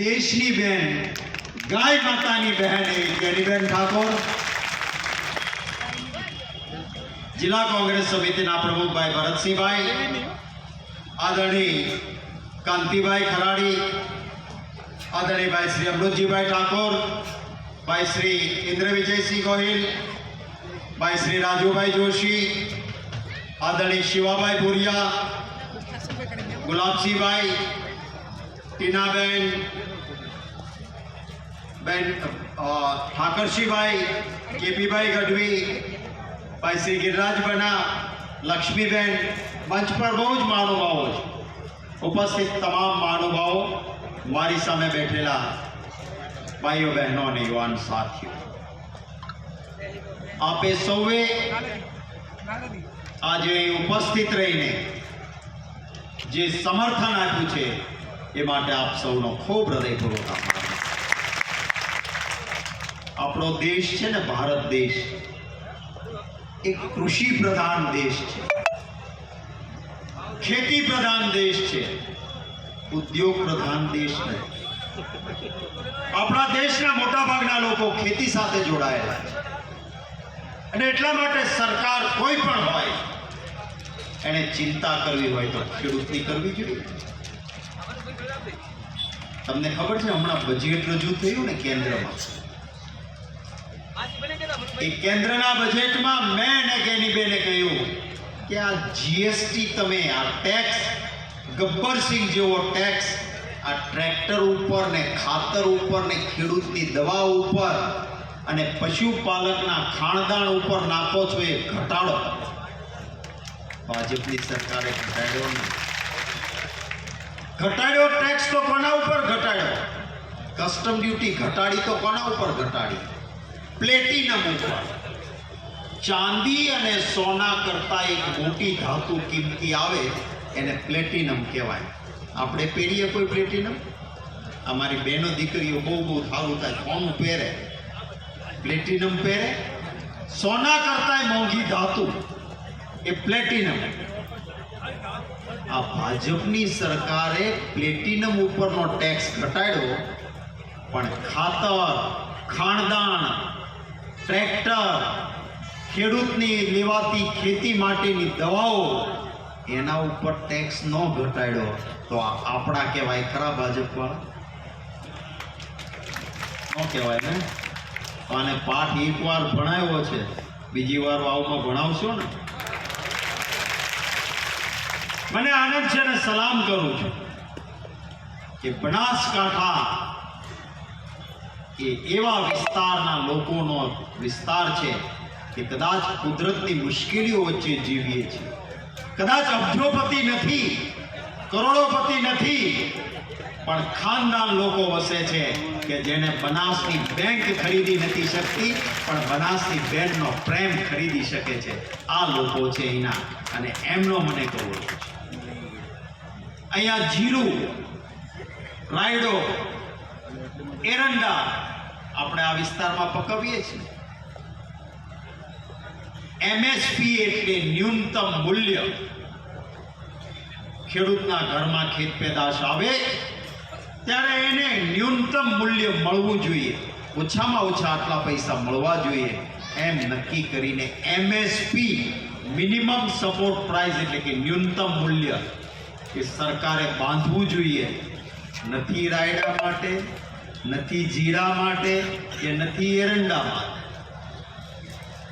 દેશની બેન ગાય માતાની બહેન એવી ગેરીબેન ઠાકોર જિલ્લા કોંગ્રેસ સમિતિના પ્રમુખભાઈ ભરતસિંહભાઈ આદરણીય કાંતિભાઈ ખરાડી આદરણીય ભાઈ શ્રી અમૃતજીભાઈ ઠાકોર ભાઈ શ્રી ઇન્દ્ર વિજયસિંહ ગોહિલ ભાઈ શ્રી રાજુભાઈ જોશી આદરણીય શિવાભાઈ ભુરિયા ગુલાબસિંહભાઈ ટીનાબેન બેન ઠાકરશીભાઈ, કેપીભાઈ ગઢવી, ભાઈ શ્રી ગિરિરાજ બના લક્ષ્મીબેન, મંચ પર બહુ જ મહાનુભાવો છે. ઉપસ્થિત તમામ મહાનુભાવો મારી સામે બેઠેલા ભાઈઓ, બહેનો અને યુવાન સાથીઓ. આપે સૌએ આજે ઉપસ્થિત રહીને જે સમર્થન આપ્યું છે, એ માટે આપ સૌનો ખૂબ હૃદયપૂર્વક આભાર. આપણો દેશ છે ને ભારત દેશ. એક કૃષિ પ્રધાન દેશ છે. ખેતી પ્રધાન દેશ છે. ઉદ્યોગ પ્રધાન દેશ નથી આપણા દેશના મોટા ભાગના લોકો ખેતી સાથે જોડાયેલા છે. અને એટલા માટે સરકાર કોઈ પણ હોય એને ચિંતા કરવી હોય તો ખેડૂતની કરવી જોઈએ. તમને ખબર છે, હમણાં બજેટ રજૂ થયું ને કેન્દ્રમાં. એ કેન્દ્રના બજેટમાં મેં અને ગેનીબેને કહ્યું કે આ જીએસટી તમે, આ ટેક્સ ગબ્બરસિંહ જેવો ટેક્સ આ ટ્રેક્ટર ઉપર ને ખાતર ઉપર ને ખેડૂતની દવા ઉપર અને પશુપાલકના ખાણદાણ ઉપર નાખો છો એ ઘટાડો. ભાજપની સરકારે ઘટાડ્યો ઘટાડ્યો ટેક્સ તો કોના ઉપર ઘટાડ્યો? કસ્ટમ ડ્યુટી ઘટાડી તો કોના ઉપર ઘટાડી? પ્લેટિનમ ઉપર ચાંદી અને સોના કરતા એક મોટી ધાતુ કિંમતી આવે, એને પ્લેટિનમ કહેવાય. આપણે પહેરીએ કોઈ પ્લેટિનમ? અમારી બહેનો દીકરીઓ બહુ બહુ સારું થાય સોનું પહેરે? પ્લેટિનમ પહેરે? સોના કરતાંય મોંઘી ધાતુ, એ પ્લેટિનમ. આ ભાજપની સરકારે પ્લેટિનમ ઉપરનો ટેક્સ ઘટાડ્યો, પણ ખાતર ખાણદાણ ટ્રેક્ટર, ખેડૂતની લેવાતી ખેતી માટેની દવાઓ, એના ઉપર ટેક્સ ન ઘટાડ્યો. તો આપણા કહેવાય ખરા ભાજપવાળા ન કહેવાય ને? અને પાઠ એકવાર ભણાવ્યો છે. બીજી વાર વાવમાં ભણાવશો ને? મને આનંદ છે અને સલામ કરું છું કે બનાસકાંઠા એ એવા વિસ્તારના લોકોનો વિસ્તાર છે કે કદાચ કુદરતની મુશ્કેલીઓ વચ્ચે જીવીએ છીએ. કદાચ અબજોપતિ નથી, કરોડોપતિ નથી, પણ ખાનદાન લોકો વસે છે કે જેને બનાસની બેંક ખરીદી નથી શકતી, પણ બનાસની બેનનો પ્રેમ ખરીદી શકે છે. આ લોકો છે એના અને એમનો મને ગૌરવ છે. અહીંયા જીરું, રાયડો એરંડા આપણે આ વિસ્તારમાં પકવીએ છીએ. એમએસપી એટલે ન્યૂનતમ મૂલ્ય. ખેડૂતના ઘરમાં ખેત પેદાશ આવે, ત્યારે એને ન્યૂનતમ મૂલ્ય મળવું જોઈએ. ઓછામાં ઓછા આટલા પૈસા મળવા જોઈએ. એમ નક્કી કરીને એમએસપી મિનિમમ સપોર્ટ પ્રાઇસ એટલે કે ન્યૂનતમ મૂલ્ય કે સરકારે બાંધવું જોઈએ. નથી રાયડા માટે નથી જીરા માટે કે નથી એરંડા માટે.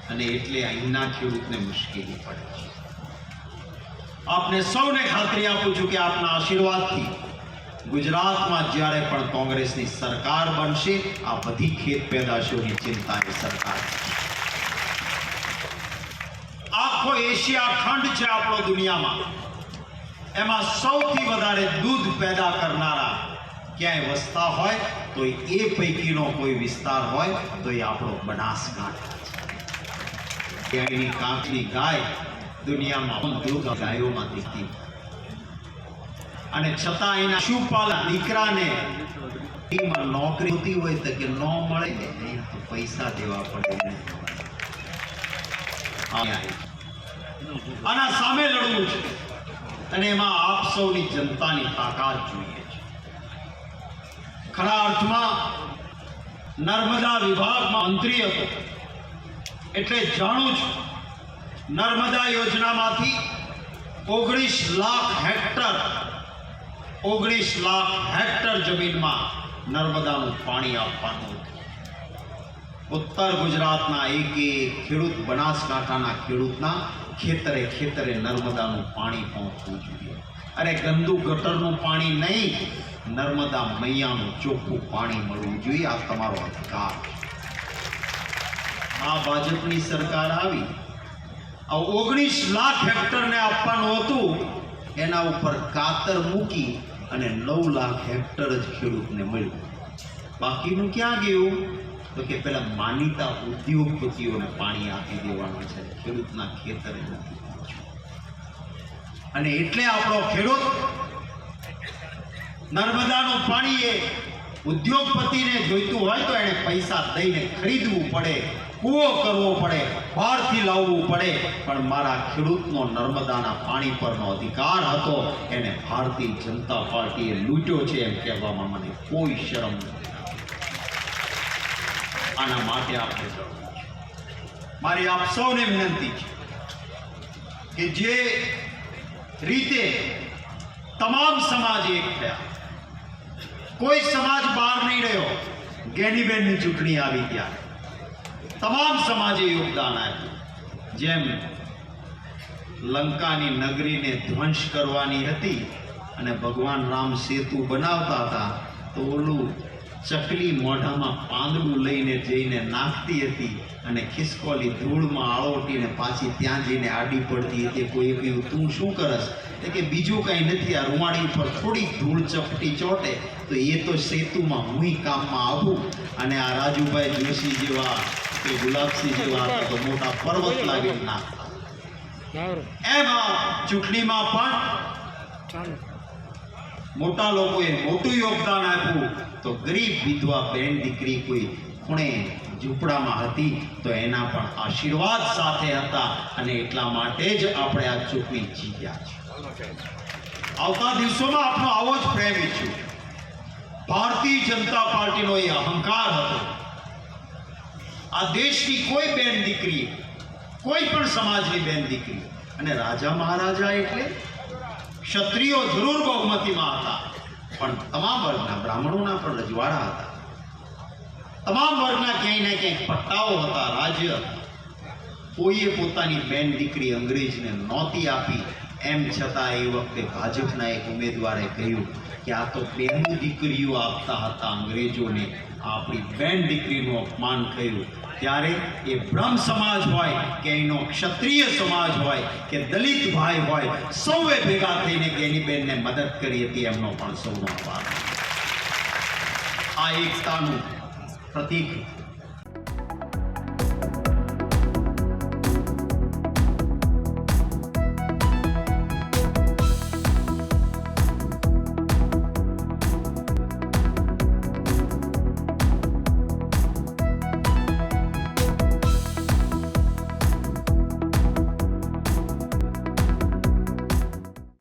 અને એટલે અહીંના ખેડૂતને મુશ્કેલી પડે છે. આપને સૌને ખાતરી આપું છું કે આપના આશીર્વાદથી ગુજરાતમાં જ્યારે પણ કોંગ્રેસની સરકાર બનશે, આ બધી ખેત પેદાશોની ચિંતાની સરકાર આખો એશિયા ખંડ છે આપણો દુનિયામાં. એમાં સૌથી વધારે દૂધ પેદા કરનારા ક્યાંય વસતા હોય તો એ પૈકીનો કોઈ વિસ્તાર હોય તો એ આપણો બનાસકાંઠા છે ત્યાંની કાંકની ગાય દુનિયામાં દૂધ ગાયોમાં દીકતી અને છતાં એના શું શુપાલક દીકરાને એમાં નોકરી હોતી હોય તો કે ન મળે પૈસા દેવા પડે. આના સામે લડવું છે. અને એમાં આપ સૌની જનતાની તાકાત જોઈએ. ખરા અર્થમાં નર્મદા વિભાગમાં મંત્રી હતો. એટલે જાણું છું, નર્મદા યોજનામાંથી ઓગણીસ લાખ હેક્ટર, ઓગણીસ લાખ હેક્ટર જમીનમાં નર્મદાનું પાણી આપવાનું ઉત્તર ગુજરાતના એક ખેડૂત, બનાસકાંઠાના ખેડૂતના ખેતરે ખેતરે નર્મદાનું પાણી પહોંચવું જોઈએ. અરે ગંદુ ગટરનું પાણી નહીં, નર્મદા મૈયાનું ચોખ્ખું પાણી મળવું જોઈએ. આ તમારો અધિકાર આ ભાજપની સરકાર આવી. આ ઓગણીસ લાખ હેક્ટરને આપવાનું હતું. એના ઉપર કાતર મૂકી અને નવ લાખ હેક્ટર જ ખેડૂતને મળ્યું. બાકીનું ક્યાં ગયું? તો કે પેલા માનીતા ઉદ્યોગપતિઓને પાણી આપી દેવાનું છે. ખેડૂતના ખેતરે નથી. અને એટલે આપણો ખેડૂત નર્મદાનું પાણી એ ઉદ્યોગપતિને જોઈતું હોય તો એને પૈસા દઈને ખરીદવું પડે, કૂવો કરવો પડે, બહારથી લાવવું પડે. પણ મારા ખેડૂતનો નર્મદાના પાણી પરનો અધિકાર હતો, એને ભારતીય જનતા પાર્ટીએ લૂંટ્યો છે એમ કહેવામાં મને કોઈ શરમ નથી. આના માટે આપણે લડવું મારી આપ સૌને વિનંતી છે કે જે રીતે તમામ સમાજ એક થયા. કોઈ સમાજ બહાર નહીં રહ્યો, ગેનીબેનની ચૂંટણી આવી ત્યારે. તમામ સમાજે યોગદાન આપ્યું. જેમ લંકાની નગરીને ધ્વંસ કરવાની હતી અને ભગવાન રામ સેતુ બનાવતા હતા, તો ઓલું ચકલી મોઢામાં પાંદડું લઈને જઈને નાખતી હતી અને ખિસકોલી ધૂળમાં આળોટીને પાછી ત્યાં જઈને આડી પડતી હતી. કોઈ કહ્યું તું શું કરસ? એટલે કે બીજું કાંઈ નથી. આ રૂવાડી ઉપર થોડી ધૂળ ચપટી ચોટે. તો એ તો સેતુમાં હું કામમાં આવું. અને આ રાજુભાઈ જોશી જેવા કે ગુલાબસિંહ જેવા તો મોટા પર્વત લાગી નાખતા. એમાં ચૂંટણીમાં પણ ચાલો. મોટા લોકોએ મોટું યોગદાન આપ્યું. તો ગરીબ વિધવા બેન દીકરી કોઈ ખૂણે ઝૂંપડામાં હતી, તો એના પણ આશીર્વાદ સાથે હતા અને એટલા માટે જ આપણે આ ચૂંટણી જીત્યા છે આવતા દિવસોમાં આપણો આવો જ પ્રેમ ઈચ્છું. ભારતીય જનતા પાર્ટીનો એ અહંકાર હતો. આ દેશની કોઈ બેન દીકરી, કોઈ પણ સમાજની બેન દીકરી, અને રાજા મહારાજા એટલે ક્ષત્રિયો જરૂર બહુમતીમાં હતા. પણ તમામ વર્ગના બ્રાહ્મણોના પણ રજવાડા હતા. તમામ વર્ગના ક્યાંય ને ક્યાંય પટ્ટાઓ હતા, રાજ્ય. કોઈએ પોતાની બેન દીકરી અંગ્રેજને નહોતી આપી. એમ છતાં એ વખતે ભાજપના એક ઉમેદવારે કહ્યું કે આ તો બેન દીકરીઓ આપતા હતા અંગ્રેજોને. આપણી બેન દીકરીનું અપમાન થયું. ત્યારે એ બ્રહ્મ સમાજ હોય કે એનો ક્ષત્રિય સમાજ હોય કે દલિત ભાઈ હોય, સૌએ ભેગા થઈને ગેનીબેનને મદદ કરી હતી એમનો પણ સૌનો આભાર. આ એકતાનું પ્રતીક